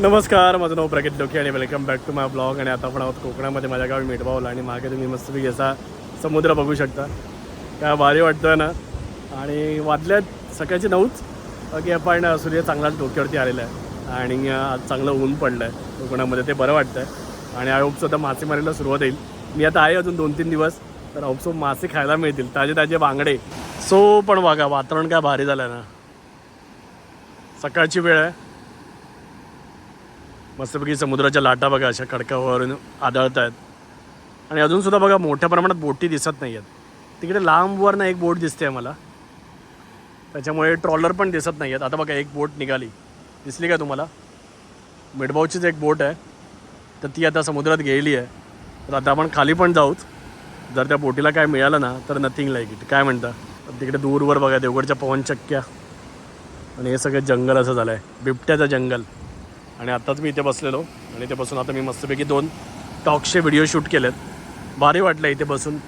नमस्कार माझं नाव प्रगत डोके आणि welcome back to my blog आणि आता आपण आहोत कोकणामध्ये. माझ्या गावी मेटबावला आणि मागे तुम्ही मस्तपैकी असा समुद्र बघू शकता. काय भारी वाटतं ना? आणि वाजल्यात सकाळचे नऊच. की आपण सूर्य चांगलाच डोक्यावरती आलेला आहे. आणि आज चांगलं ऊन पडलं आहे कोकणामध्ये ते बरं वाटतं आहे आणि आय होप आता मासेमारीला सुरुवात येईल मी आता आहे अजून दोन तीन दिवस. तर होपसो मासे खायला मिळतील. ताजे ताजे बांगडे. सो पण बघा वातावरण काय भारी झालं ना? सकाळची वेळ आहे. मस्तपैकी समुद्राच्या लाटा बघा अशा खडकावरून आदळत आहेत आणि अजूनसुद्धा बघा मोठ्या प्रमाणात बोटी दिसत नाही आहेत तिकडे लांबवर ना एक बोट दिसते आहे मला. त्याच्यामुळे ट्रॉलर पण दिसत नाही आहेत आता बघा एक बोट निघाली. दिसली का तुम्हाला? मिडबावचीच एक बोट आहे. तर ती आता समुद्रात गेली आहे. तर आता आपण खाली पण जाऊच जर त्या बोटीला काय मिळालं ना तर नथिंग लाईक इट काय म्हणता? तिकडे दूरवर बघा देवगडच्या पवनचक्क्या. आणि हे सगळं जंगल असं झालं आहे बिबट्याचं जंगल. आणि आत्ताच मी इथे बसलेलो. आणि इथे बसून आता मी मस्तपैकी दोन टॉक्सचे व्हिडिओ शूट केलेत. भारी वाटलं इथे बसून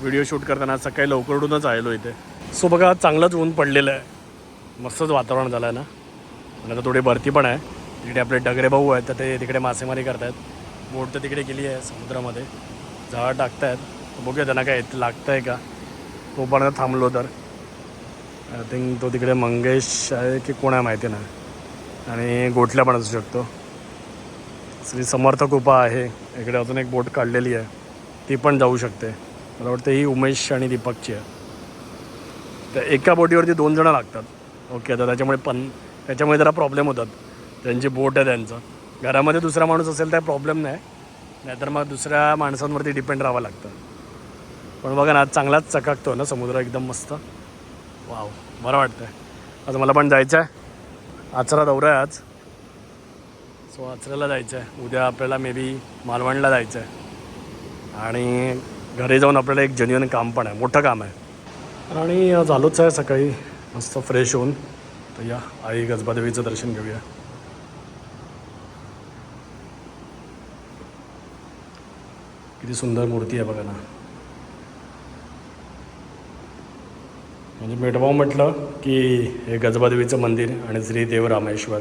व्हिडिओ शूट करताना. सकाळी लवकर उठूनच आलेलो इथे. सो बघा चांगलंच ऊन पडलेलं आहे. मस्तच वातावरण झालं आहे ना. आणि आता थोडी भरती पण आहे. तिकडे आपले डगरे भाऊ आहेत तर ते तिकडे मासेमारी करतायत. बोट तर तिकडे गेली आहे समुद्रामध्ये. जाळं टाकतायत. बघूया त्यांना काय लागतं आहे का तोपर्यंत थांबलो तर. आय थिंक तो तिकडे मंगेश आहे की कोण आहे माहिती नाही. आणि गोठल्या पण असू शकतो. श्री समर्थ कृपा आहे. इकडे अजून एक बोट काढलेली आहे. ती पण जाऊ शकते. मला वाटतं ही उमेश आणि दीपकची आहे. तर एका बोटीवरती दोन जणं लागतात. ओके तर त्याच्यामुळे पण त्याच्यामुळे जरा प्रॉब्लेम होतात. त्यांची बोट आहे त्यांचं. घरामध्ये दुसरा माणूस असेल तर प्रॉब्लेम नाही. नाहीतर मग दुसऱ्या माणसांवरती डिपेंड राहावं लागतं. पण बघा ना आज चांगलाच चकाकतो ना समुद्र एकदम मस्त. वाव बरं वाटतं आहे आज मला पण जायचं आहे आचरा दौरा आहे आज. सो आचऱ्याला जायचं आहे उद्या आपल्याला मे बी मालवणला जायचं आहे आणि घरी जाऊन आपल्याला एक जेन्युअन काम पण आहे. मोठं काम आहे. आणि झालोच आहे सकाळी. मस्त फ्रेश होऊन. तर या आई गजबादेवीचं दर्शन घेऊया. किती सुंदर मूर्ती आहे बघा ना. म्हणजे मेटभाव म्हटलं की हे गजबादेवीचं मंदिर आणि श्री देव रामेश्वर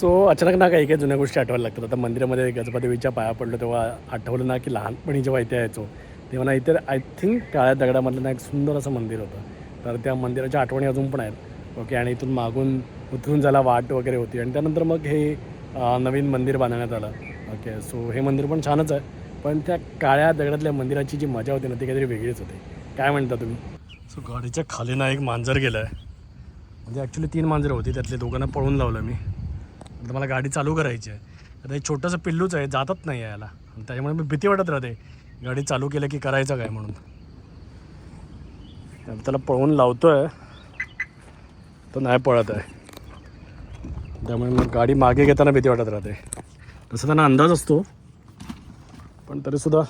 सो अचानक ना काही काही जुन्या गोष्टी आठवायला लागतात. आता मंदिरामध्ये गजबादेवीच्या पाया पडलो तेव्हा आठवलं ना की लहानपणी जेव्हा इथे यायचो तेव्हा ना इथे आय थिंक काळ्या दगडामधलं ना एक सुंदर असं मंदिर होतं. तर त्या मंदिराच्या आठवणी अजून पण आहेत. ओके आणि इथून मागून उतरून जायला वाट वगैरे होती आणि त्यानंतर मग हे नवीन मंदिर बांधण्यात आलं. ओके सो हे मंदिर पण छानच आहे. पण त्या काळ्या दगडातल्या मंदिराची जी मजा होती ना ती काहीतरी वेगळीच होती. काय म्हणता तुम्ही? सो गाडीच्या खाली ना एक मांजर गेलं आहे म्हणजे ॲक्च्युली तीन मांजरं होती त्यातले दोघांना पळून लावलं मी. आता मला गाडी चालू करायची आहे. आता हे छोटंसं पिल्लूच आहे जातच नाही आहे याला आणि त्याच्यामुळे मी भीती वाटत राहते गाडी चालू केलं की करायचं काय म्हणून. त्याला पळवून लावतो आहे तो नाही पळत आहे. त्यामुळे मग गाडी मागे घेताना भीती वाटत राहते. तसं त्यांना अंदाज असतो पण तरीसुद्धा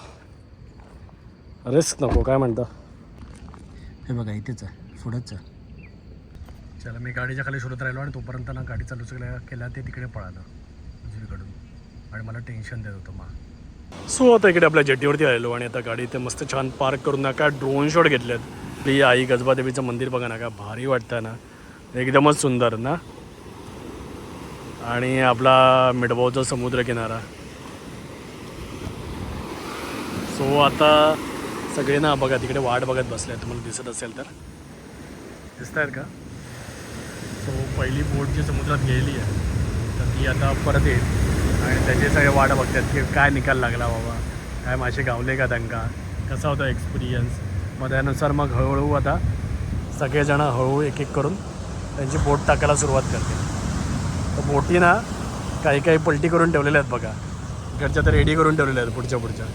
रिस्क नको काय म्हणता? हे बघा इथेच आहे पुढंच आहे. चला मी गाडीच्या खाली शोधत राहिलो आणि तोपर्यंत ना गाडी चालू केल्या केल्या ते तिकडे पळालं उजवीकडून. आणि मला टेन्शन देत होतं मग सो आता इकडे आपल्या जेटीवरती आलेलो आणि आता गाडी इथे मस्त छान पार्क करून ना काय ड्रोन शॉट घेतलेत ती आई गजबादेवीचं मंदिर बघा ना काय भारी वाटतं ना. एकदमच सुंदर ना. आणि आपला मिडबावचा समुद्र किनारा सो आता सगळे ना बघा तिकडे वाट बघत बसले तुम्हाला दिसत असेल तर. दिसत आहेत का? पहिली बोट जी समुद्रात गेली आहे तर ती आता परत येईल. आणि त्याचे सगळे वाट बघतात की काय निकाल लागला बाबा. काय मासे गावले का त्यांका कसा होता एक्सपिरियन्स मग त्यानुसार मग हळूहळू आता सगळेजणं हळूहळू एक एक करून त्यांची बोट टाकायला सुरुवात करते तर बोटी ना काही काही पलटी करून ठेवलेल्या आहेत बघा. इकडच्या तर रेडी करून ठेवलेल्या आहेत पुढच्या पुढच्या.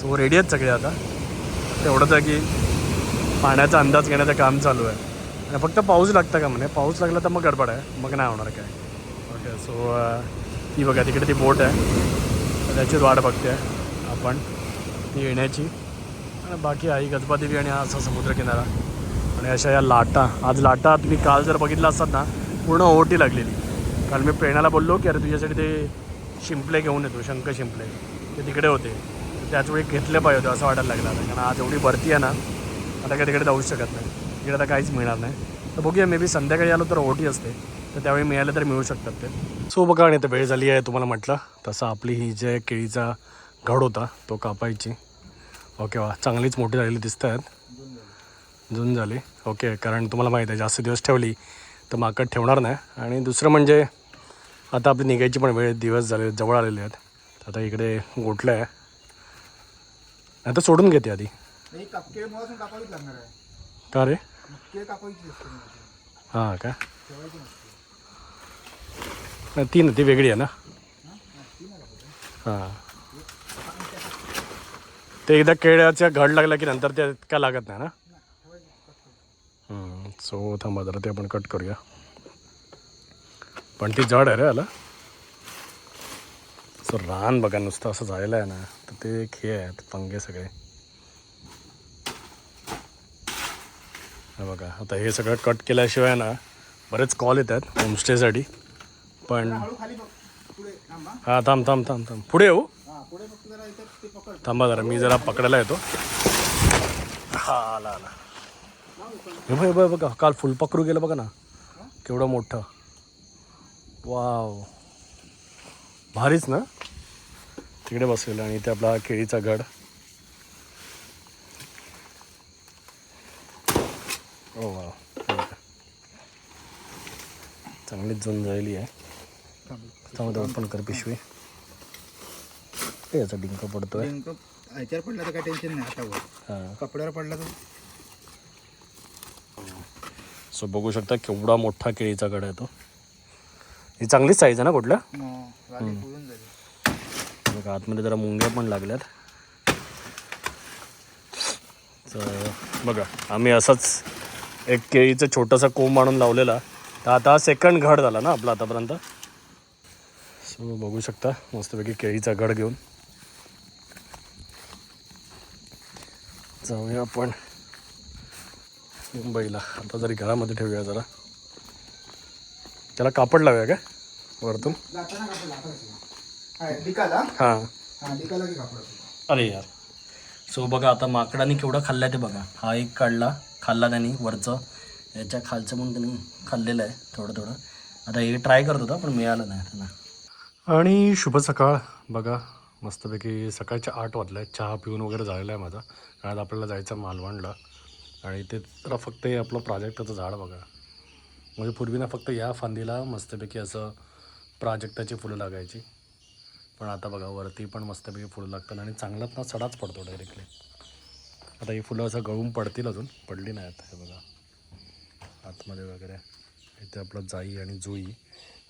सो रेडी आहेत सगळे आता. तेवढंच आहे की पाण्याचा अंदाज घेण्याचं काम चालू आहे. आणि फक्त पाऊस लागतं का म्हणे? पाऊस लागला तर मग गडबड आहे. मग नाही होणार काय? ओके सो ती बघा तिकडे ती बोट आहे. त्याचीच वाट बघते आपण. ती येण्याची. आणि बाकी आई गजबादेवी आणि हा असा समुद्रकिनारा. आणि अशा या लाटा. आज लाटा तुम्ही काल जर बघितलं असतात ना पूर्ण ओहोटी लागलेली. काल मी प्रेरणाला बोललो की अरे तुझ्यासाठी ते शिंपले घेऊन येतो शंख शिंपले. ते तिकडे होते. त्याचवेळी त्याच वेळी घेतले पाहिजे होते असं वाटायला लागलं. कारण आज एवढी भरती आहे ना आता काय तिकडे जाऊच शकत नाही. तिकडे आता काहीच मिळणार नाही. तर बघूया मे बी संध्याकाळी आलो तर ओटी असते. तर त्यावेळी मिळालं तर मिळू शकतात ते. सो बघा आणि आता वेळ झाली आहे तुम्हाला म्हटलं. तसं आपली ही जे केळीचा घड होता तो कापायची. ओके वा चांगलीच मोठी झालेली दिसत आहेत. जून झाली. ओके कारण तुम्हाला माहीत आहे जास्त दिवस ठेवली तर माकड ठेवणार नाही. आणि दुसरं म्हणजे आता आपली निघायची पण वेळ दिवस झाले जवळ आलेले आहेत. आता इकडे गोठलं आहे. आता सोडून घेते आधी. का रे? मग कापायची असते हां का? ठेवायची नसते नाही, ती ना ती वेगळी आहे ना? हां. ते एकदा केळ्याचा घड लागला की नंतर ते का लागत नाही ना? सो थांबा जरा ते आपण कट करूया. पण ती जड आहे रे आला. सो रान बघा नुसतं असं झालेलं आहे ना. तर ते खे आहेत पंगे सगळे. बघा आता हे सगळं कट केल्याशिवाय ना बरेच कॉल येतात होमस्टेसाठी पण हा थांब थांब थांब थांब. पुढे येऊ? पकड. थांबा जरा मी जरा पकडायला येतो. हा आला आला. हे बघ बघ बघा काल फुलपकरू गेलं बघा ना. केवढं मोठं. वाव. भारीच ना? तिकडे बसलेलं आणि इथे आपला केळीचा गड ओ वा चांगलीच जून झालेली आहे. त्यामध्ये ओपन कर पिशवी. ते याचा डिंक पडतोय. ह्याच्यावर पडला तर काय टेन्शन नाही हातावर हां. कपड्यावर पडला तर? सो बघू शकता केवढा मोठा केळीचा गड आहे तो. ही चांगलीच साईज आहे ना कुठल्या? मग गाडी पुरून जाईल. बघा आतमध्ये जरा मुंग्या पण लागल्यात. तर बघा आम्ही असंच एक केळीचं छोटंसं कोंब आणून लावलेला. तर आता सेकंड घड झाला ना आपला आतापर्यंत. सो बघू शकता मस्तपैकी केळीचा घड घेऊन. जाऊया आपण मुंबईला. आता जरी घरामध्ये ठेवूया जरा. त्याला कापड लावूया का? वरतून? हां. अरे यार. सो बघा आता माकडाने केवढं खाल्लं ते बघा. हा एक काढला खाल्ला त्यांनी वरचं. याच्या खालचं म्हणून त्यांनी खाल्लेलं आहे थोडं थोडं. आता हे ट्राय करत होता पण मिळालं नाही त्यांना. आणि शुभ सकाळ. बघा मस्तपैकी सकाळच्या आठ वाजल्या चहा पिऊन वगैरे झालेला आहे माझा. कारण आपल्याला जायचं मालवणला. आणि ते तर फक्त हे आपलं प्राजक्ताचं झाड बघा. म्हणजे पूर्वी ना फक्त या फांदीला मस्तपैकी असं प्राजक्ताची फुलं लागायची. पण आता बघा वरती पण मस्तपैकी फुलं लागतात आणि चांगलाच ना सडाच पडतो डायरेक्टली आता ही फुलं असं गळून पडतील अजून. पडली नाही आता हे बघा. आतमध्ये वगैरे. इथे आपलं जाई आणि जुई.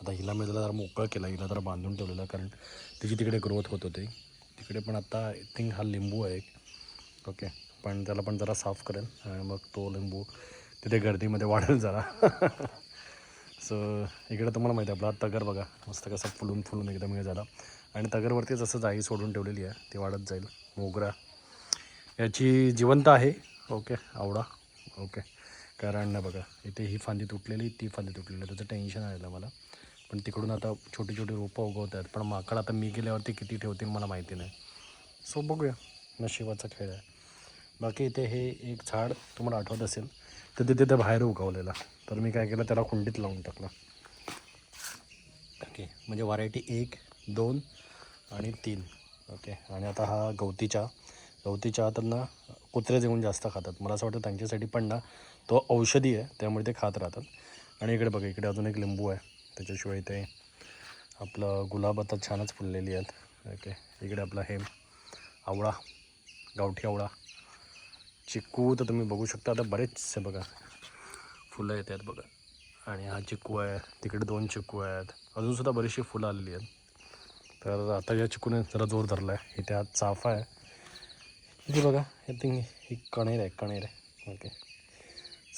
आता हिला मी जरा मोकळं केला हिला जरा बांधून ठेवलेलं कारण तिची तिकडे ग्रोथ होत होती. तिकडे पण आता आय थिंक हा लिंबू आहे एक. ओके पण त्याला पण जरा साफ करेल आणि मग तो लिंबू तिथे गर्दीमध्ये वाढेल जरा. सो इकडे तुम्हाला माहिती आहे आपला तगर बघा. मस्त कसं फुलून फुलून एकदम हे झाला. आणि तगरवरती जसं जाई सोडून ठेवलेली आहे ती वाढत जाईल. मोगरा. याची जिवंत आहे. ओके आवडा. ओके कारण ना बघा इथे ही फांदी तुटलेली ती फांदी तुटलेली त्याचं टेन्शन आलेलं मला. पण तिकडून आता छोटी छोटी रोपं उगवत आहेत पण माकड आता मी गेल्यावरती किती ठेवतील मला माहिती नाही. सो बघूया. नशिबाचा खेळ आहे. बाकी इथे हे एक झाड तुम्हाला आठवत असेल तर तिथे त्या बाहेर उगवलेला. तर मी काय केलं त्याला कुंडीत लावून टाकलं. ओके. म्हणजे व्हरायटी एक दोन आणि तीन. ओके. आणि आता हा गवती चहा गवती चहा तर ना कुत्रे जेवून जास्त खातात. मला असं वाटतं त्यांच्यासाठी पण ना तो औषधी आहे त्यामुळे ते खात राहतात. आणि इकडे बघा इकडे अजून एक लिंबू आहे. त्याच्याशिवाय इथे आपलं गुलाब आता छानच फुललेली आहेत. ओके इकडे आपला हे आवळा गावठी आवळा. चिक्कू तर तुम्ही बघू शकता आता बरेचसे बघा. फुलं येत आहेत बघा. आणि हा चिक्कू आहे तिकडे दोन चिक्कू आहेत. अजूनसुद्धा बरीचशी फुलं आलेली आहेत. तर आता या चिकूने जरा जोर धरला आहे इथे आज चाफा आहे. इथे बघा आय थिंक ही कणेर आहे कणेर आहे. ओके.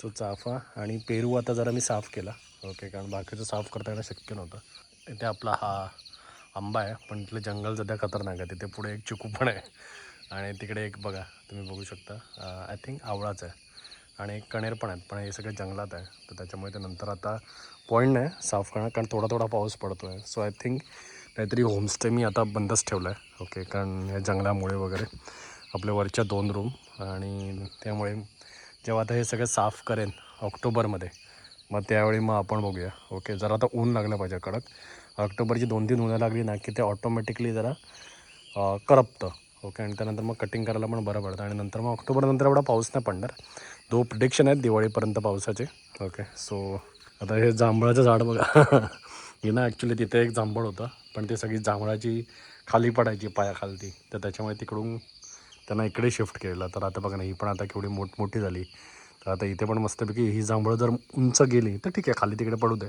सो चाफा आणि पेरू आता जरा मी साफ केला. ओके कारण बाकीचं साफ करता येणं शक्य नव्हतं. इथे आपला हा आंबा आहे पण तिथलं जंगल सध्या खतरनाक आहे. तिथे पुढे एक चिकू पण आहे. आणि तिकडे एक बघा तुम्ही बघू शकता. आय थिंक आवळाच आहे. आणि एक कणेर पण आहेत पण हे सगळं जंगलात आहे. तर त्याच्यामुळे ते नंतर आता पॉईंट नाही साफ करणार कारण थोडा थोडा पाऊस पडतो आहे सो आय थिंक काहीतरी होमस्टे मी आता बंदच ठेवला आहे ओके कारण या जंगलामुळे वगैरे आपल्या वरच्या दोन रूम आणि त्यामुळे जेव्हा आता हे सगळं साफ करेन ऑक्टोबरमध्ये. मग त्यावेळी मग आपण बघूया. ओके जरा आता ऊन लागलं पाहिजे कडक. ऑक्टोबरची दोन तीन उन्हा लागली ना की ते ऑटोमॅटिकली जरा करपतं. ओके आणि त्यानंतर मग कटिंग करायला पण बरं पडतं. आणि नंतर मग ऑक्टोबरनंतर एवढा पाऊस नाही पडणार. दो प्रिडिक्शन आहेत दिवाळीपर्यंत पावसाचे. ओके सो आता हे जांभळाचं झाड बघा. हे ना ॲक्च्युली तिथे एक जांभळ होतं पण ते सगळी जांभळाची खाली पडायची पायाखालती. तर त्याच्यामुळे तिकडून त्यांना इकडे शिफ्ट केलं तर आता बघा ना ही पण आता केवढी मोठमोठी झाली. तर आता इथे पण मस्तपैकी ही जांभळं जर उंच गेली तर ठीक आहे खाली तिकडे पडू दे.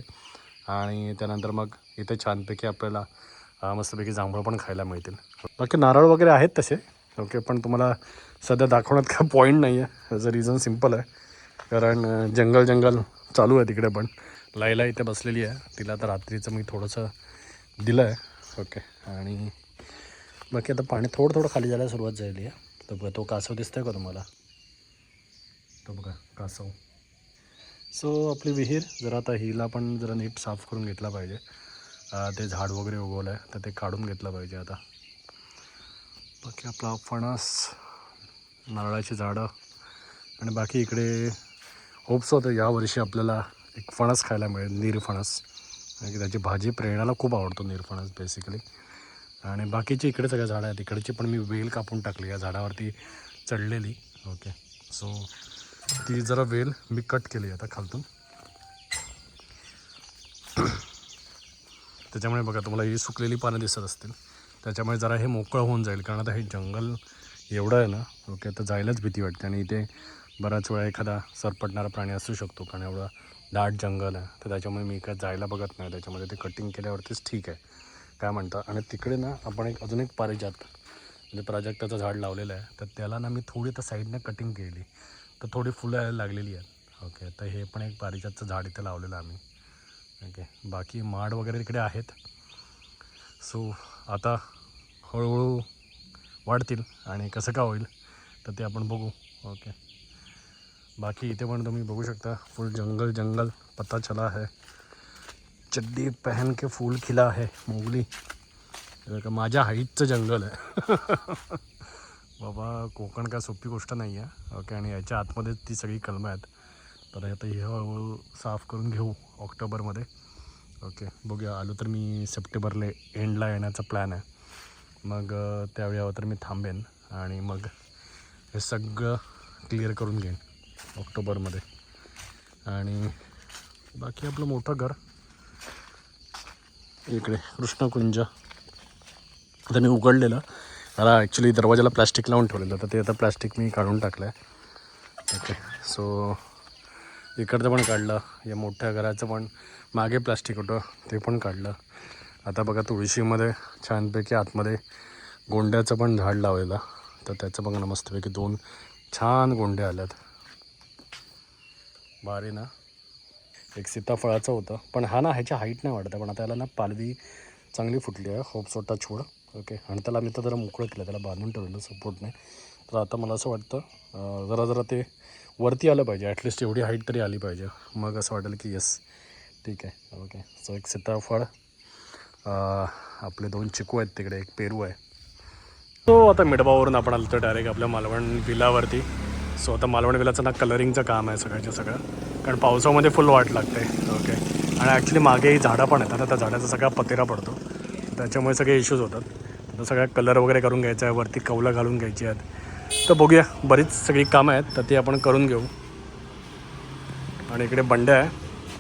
आणि त्यानंतर मग इथे छानपैकी आपल्याला मस्तपैकी जांभळं पण खायला मिळतील. बाकी नारळ वगैरे आहेत तसे. ओके पण तुम्हाला सध्या दाखवण्यात काय पॉईंट नाही आहे त्याचं रिझन सिंपल आहे. कारण जंगल जंगल चालू आहे तिकडे पण. लाईला इथे बसलेली आहे. तिला आता रात्रीचं मी थोडंसं दिलं आहे ओके आणि बाकी आता पाणी थोडं थोडं खाली जायला सुरुवात झाली आहे. तर बघा तो कासव दिसतोय का तुम्हाला? तो बघा कासव. सो आपली विहीर जरा आता हिला पण जरा नीट साफ करून घेतला पाहिजे. ते झाड वगैरे उगवलं आहे तर ते काढून घेतलं पाहिजे आता. बाकी आपला फणस नारळाची झाडं आणि बाकी इकडे होप्स होतं यावर्षी आपल्याला एक फणस खायला मिळेल निरफणस आणि त्याची भाजी प्रेरणाला खूप आवडतो निरफणस बेसिकली आणि बाकीचे इकडे सगळ्या झाडं आहेत. इकडची पण मी वेल कापून टाकली या झाडावरती चढलेली. ओके सो ती जरा वेल मी कट केली आता खालतून. त्याच्यामुळे बघा तुम्हाला ही सुकलेली पानं दिसत असतील. त्याच्यामुळे जरा हे मोकळं होऊन जाईल कारण आता हे जंगल एवढं आहे ना ओके तर जायलाच भीती वाटते. आणि इथे बराच वेळा एखादा सरपटणारा प्राणी असू शकतो कारण एवढं दाट जंगल आहे. तर त्याच्यामुळे मी काय जायला बघत नाही. त्याच्यामध्ये ते कटिंग केल्यावरतीच ठीक आहे. काय म्हणतात? आणि तिकडे ना आपण एक अजून एक पारिजात म्हणजे प्राजक्ताचं झाड लावलेलं आहे. तर त्याला ना मी थोडी तर साईडनं कटिंग केली. तर थोडी फुलं यायला लागलेली आहेत. ओके तर हे पण एक पारिजातचं झाड इथे लावलेलं आम्ही. ओके बाकी माड वगैरे तिकडे आहेत. सो आता हळूहळू वाढतील आणि कसं का होईल तर ते आपण बघू. ओके बाकी इथे पण तुम्ही बघू शकता फुल जंगल जंगल पत्ता चला आहे. चड्डी पहन के फूल खिला है मोगली। का माझ्या हाईटचं जंगल आहे बाबा कोकण काय सोपी गोष्ट नाही आहे ओके आणि याच्या आतमध्ये ती सगळी कलमं आहेत. तर आता हे हळूहळू साफ करून घेऊ ऑक्टोबरमध्ये. ओके बघूया आलो तर मी सप्टेंबरला एंडला येण्याचा प्लॅन आहे. मग त्यावेळी हवं तर मी थांबेन आणि मग हे सगळं क्लिअर करून घेईन ऑक्टोबरमध्ये. आणि बाकी आपलं मोठं घर इकडे कृष्णकुंज. आता मी उघडलेलं. मला ॲक्च्युली दरवाजाला प्लॅस्टिक लावून ठेवलेलं. तर ते आता प्लॅस्टिक मी काढून टाकलं आहे ओके सो इकडचं पण काढलं. या मोठ्या घराचं पण. मागे प्लास्टिक होतं. ते पण काढलं. आता बघा तुळशीमध्ये छानपैकी आतमध्ये गोंड्याचं पण झाड लावलेलं. तर त्याचं बघा ना मस्तपैकी दोन छान गोंडे आल्यात. भारी ना? एक सीताफळाचं होतं. पण हा ना ह्याच्या हाईट नाही वाटत पण आता याला ना पालवी चांगली फुटली आहे. होप छोटा छोड. ओके आणि त्याला मी तर जरा मोकळं केलं. त्याला बांधून ठेवलेलं सपोर्टने तर आता मला असं वाटतं जरा जरा ते वरती आलं पाहिजे. ॲटलिस्ट एवढी हाईट तरी आली पाहिजे. मग असं वाटेल की येस ठीक आहे. ओके सो एक सीताफळ आपले दोन चिकू आहेत तिकडे. एक पेरू आहे. सो आता मिडबावरून आपण आलो तर डायरेक्ट आपल्या मालवण विलावरती. सो आता मालवण विलाचं ना कलरिंगचं काम आहे सगळ्याच्या सगळं. कारण पावसामध्ये फुल वाट लागते. ओके आणि ॲक्च्युली मागेही झाडं पण आहेत. आता त्या झाडाचा सगळा पतेरा पडतो. त्याच्यामुळे सगळे इश्यूज होतात. तर सगळ्या कलर वगैरे करून घ्यायचा आहे. वरती कौलं घालून घ्यायची आहेत. तर बघूया. बरीच सगळी कामं आहेत. तर ती आपण करून घेऊ. आणि इकडे बंड्या आहे.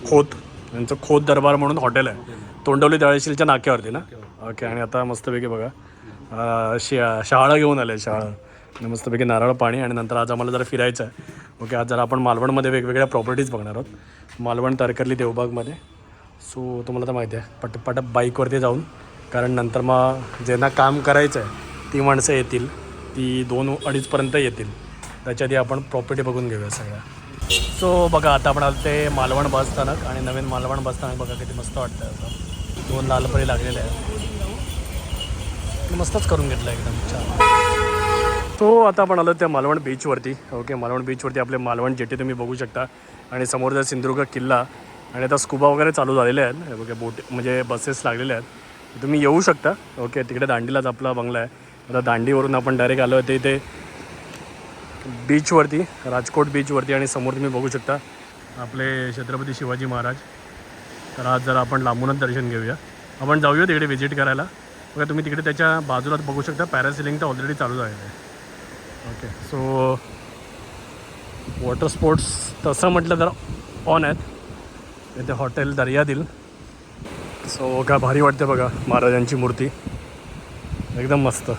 खोत. यांचं खोत दरबार म्हणून हॉटेल आहे. तोंडवली दळशीलच्या नाक्यावरती ना? ओके आणि आता मस्तपैकी बघा. अं, शिया शहाळं घेऊन आले शाळा. आणि मस्तपैकी नारळ पाणी आणि नंतर आज आम्हाला जरा फिरायचं आहे. ओके आज जरा आपण मालवणमध्ये वेगवेगळ्या प्रॉपर्टीज बघणार आहोत. मालवण तारकर्ली देवबागमध्ये. सो तुम्हाला तर माहिती आहे पट बाईकवरती जाऊन कारण नंतर मग ज्यांना काम करायचं आहे ती माणसं येतील ती दोन अडीचपर्यंत येतील. त्याच्या आधी आपण प्रॉपर्टी बघून घेऊया सगळ्या. सो बघा आता आपण आलो ते मालवण बसस्थानक आणि नवीन मालवण बस स्थानक बघा किती मस्त वाटतं असं दोन लालपरी लागलेले आहेत. मस्तच करून घेतलं एकदम छान. तो आता आपण आलो त्या मालवण बीचवरती ओके मालवण बीचवरती आपले मालवण जेटी तुम्ही बघू शकता. आणि समोरचा सिंधुदुर्ग किल्ला आणि आता स्कुबा वगैरे चालू झालेले आहेत. ओके बोट म्हणजे बसेस लागलेल्या आहेत. तुम्ही येऊ शकता. ओके तिकडे दांडीलाच आपला बंगला आहे. आता दांडीवरून आपण डायरेक्ट आलो आहे ते इथे बीचवरती राजकोट बीचवरती आणि समोर तुम्ही बघू शकता आपले छत्रपती शिवाजी महाराज. तर आज जरा आपण लांबूनच दर्शन घेऊया. आपण जाऊया तिकडे व्हिजिट करायला. बघा तुम्ही तिकडे त्याच्या बाजूलाच बघू शकता. पॅरासिलिंग तर ऑलरेडी चालू झालेलं आहे. ओके सो वॉटर स्पोर्ट्स तसं म्हटलं तर ऑन आहेत. इथे हॉटेल दर्यादिल. सो काय भारी वाटते बघा महाराजांची मूर्ती. एकदम मस्त.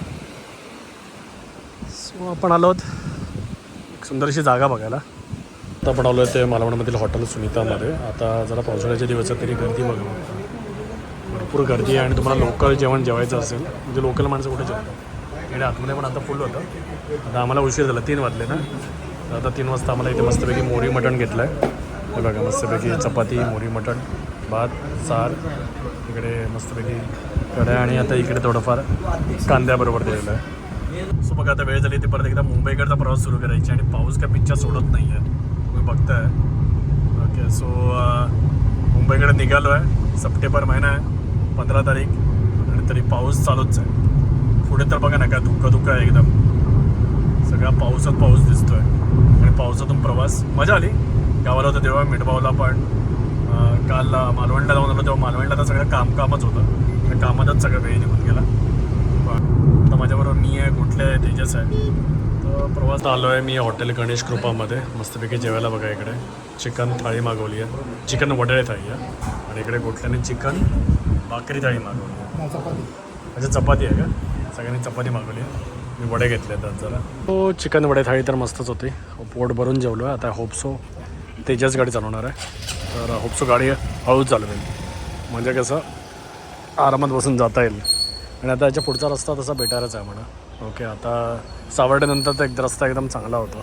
सो आपण आलो आहोत. एक सुंदरशी जागा बघायला. आता आपण आलो आहे ते मालवणमधील हॉटेल सुनीतामध्ये. आता जरा पावसाळ्याचे दिवस आहेत तरी गर्दी बघा. भरपूर गर्दी आहे आणि तुम्हाला लोकल जेवण जेवायचं असेल. म्हणजे लोकल माणसं कुठे जेवतात? इकडे आतमध्ये पण आता फुल होतं. आता आम्हाला उशीर झाला तीन वाजले ना. तर आता तीन वाजता आम्हाला इथे मस्तपैकी मोरी मटण घेतलं आहे हे बघा मस्तपैकी चपाती मोरी मटण भात सार इकडे मस्तपैकी कढ्या आणि आता इकडे थोडंफार कांद्याबरोबर दिलेलं आहे. सो बघा आता वेळ झाली ती परत एकदा मुंबईकडचा प्रवास सुरू करायची आणि पाऊस काय पिक्चर सोडत नाही आहे तुम्ही बघताय. ओके सो मुंबईकडे निघालो आहे सप्टेंबर महिना आहे पंधरा तारीख आणि तरी पाऊस चालूच आहे. पुढे तर बघा ना काय धुकं धुकं आहे एकदम. सगळा पाऊसच पाऊस दिसतोय. आणि पावसातून प्रवास मजा आली. गावाला होतं तेव्हा मिठभावला पण काल मालवणला जाऊन आलो तेव्हा मालवणला तर सगळं कामकामच होतं. त्या कामातच सगळं वेळ निघून गेला. पण आता माझ्याबरोबर मी आहे कुठले आहे तेजस आहे. तर प्रवास आलो आहे मी हॉटेल गणेश कृपामध्ये. मस्तपैकी जेवायला बघा इकडे. चिकन थाळी मागवली आहे. चिकन वडाळे थाळी आहे. आणि इकडे गोठल्याने चिकन भाकरी थाळी मागवली आहे. अच्छा चपाती आहे का? सगळ्यांनी चपाती मागवली आहे. मी वडे घेतले आहेत जरा हो चिकन वडे थाळी तर मस्तच होती. पोट भरून जेवलो आहे आता होपसो तेजस गाडी चालवणार आहे. तर होपसो गाडी हळूच चालवेल. म्हणजे कसं आरामात बसून जाता येईल. आणि आता याच्या पुढचा रस्ता तसा बेटारच आहे म्हणा. ओके आता सावर्डेनंतर तर एक रस्ता एकदम चांगला होता.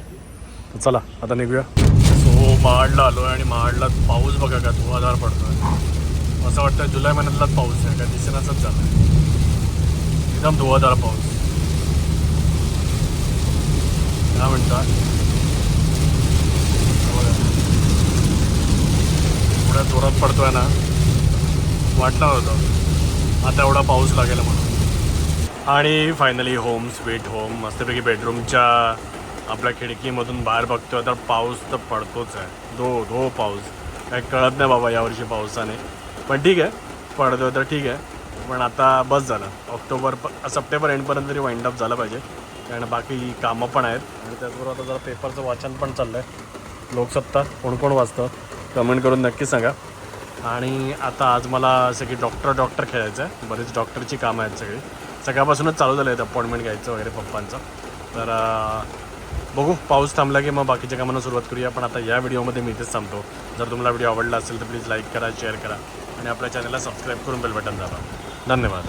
तर चला आता निघूया. सो महाडला आलो आहे आणि महाडला पाऊस बघा का धुवाधार पडतो आहे असं वाटतं जुलै महिन्यातलाच पाऊस आहे का दिसेनाचाच झाला आहे एकदम धुवाधार पाऊस. काय म्हणता? एवढ्या जोरात पडतोय ना वाटलं होतं. आता एवढा पाऊस लागेल म्हणून. आणि फायनली होम स्वीट होम मस्तपैकी बेडरूमच्या आपल्या खिडकीमधून बाहेर बघतोय तर पाऊस तर पडतोच आहे. धो धो पाऊस. काय कळत नाही बाबा यावर्षी पावसाने. पण ठीक आहे पडतोय तर ठीक आहे. पण आता बस झालं. ऑक्टोबर प सप्टेंबर एंडपर्यंत तरी वाइंड अप झालं पाहिजे. कारण बाकी कामं पण आहेत. आणि त्याचबरोबर आता जरा पेपरचं वाचन पण चाललं आहे लोकसत्ता कोण कोण वाचतं कमेंट करून नक्की सांगा. आणि आता आज मला असं की डॉक्टर डॉक्टर खेळायचं आहे. बरीच डॉक्टरची कामं आहेत सगळी. सकाळपासूनच चालू झालं आहेत अपॉइंटमेंट घ्यायचं वगैरे पप्पांचं. तर बघू पाऊस थांबला की मग बाकीच्या कामांना सुरुवात करूया. पण आता या व्हिडिओमध्ये मी इथेच थांबतो. जर तुम्हाला व्हिडिओ आवडला असेल तर प्लीज लाईक करा शेअर करा. आणि आपल्या चॅनलला सबस्क्राईब करून बेल बटन दाबा. धन्यवाद.